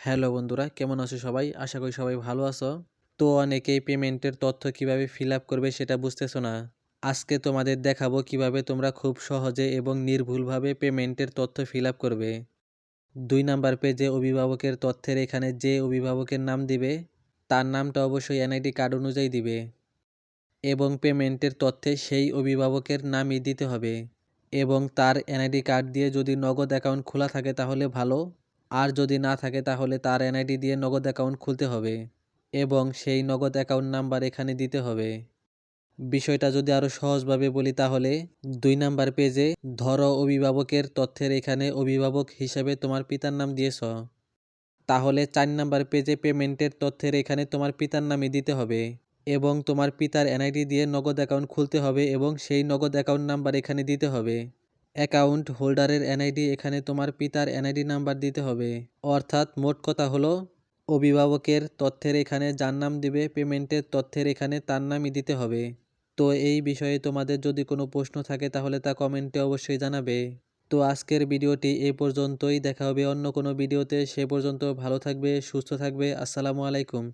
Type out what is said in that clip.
Hello বন্ধুরা, কেমন আছো সবাই? আশা করি সবাই ভালো আছো। তো অনেকেই পেমেন্টের তথ্য কীভাবে ফিল আপ করবে সেটা বুঝতেছো না। আজকে তোমাদের দেখাবো কীভাবে তোমরা খুব সহজে এবং নির্ভুলভাবে পেমেন্টের তথ্য ফিল আপ করবে। দুই নাম্বার পেজে অভিভাবকের তথ্যের এখানে যে অভিভাবকের নাম দিবে, তার নামটা অবশ্যই এনআইডি কার্ড অনুযায়ী দিবে এবং পেমেন্টের তথ্যে সেই অভিভাবকের নামই দিতে হবে এবং তার এনআইডি কার্ড দিয়ে যদি নগদ অ্যাকাউন্ট খোলা থাকে তাহলে ভালো। আর যদি না থাকে তাহলে তার এনআইডি দিয়ে নগদ অ্যাকাউন্ট খুলতে হবে এবং সেই নগদ অ্যাকাউন্ট নাম্বার এখানে দিতে হবে। বিষয়টা যদি আরও সহজভাবে বলি তাহলে, দুই নাম্বার পেজে, ধরো অভিভাবকের তথ্যের এখানে অভিভাবক হিসেবে তোমার পিতার নাম দিয়েছ। তাহলে চার নাম্বার পেজে পেমেন্টের তথ্যের এখানে তোমার পিতার নামই দিতে হবে এবং তোমার পিতার এনআইডি দিয়ে নগদ অ্যাকাউন্ট খুলতে হবে এবং সেই নগদ অ্যাকাউন্ট নাম্বার এখানে দিতে হবে। অ্যাকাউন্ট হোল্ডারের এনআইডি, এখানে তোমার পিতার এনআইডি নাম্বার দিতে হবে। অর্থাৎ মোট কথা হলো, অভিভাবকের তথ্যের এখানে যার নাম দিবে, পেমেন্টের তথ্যের এখানে তার নামই দিতে হবে। তো এই বিষয়ে তোমাদের যদি কোনো প্রশ্ন থাকে, তাহলে তা কমেন্টে অবশ্যই জানাবে। তো আজকের ভিডিওটি এ পর্যন্তই, দেখা হবে অন্য কোনো ভিডিওতে। সে পর্যন্ত ভালো থাকবে, সুস্থ থাকবে। আসসালামু আলাইকুম।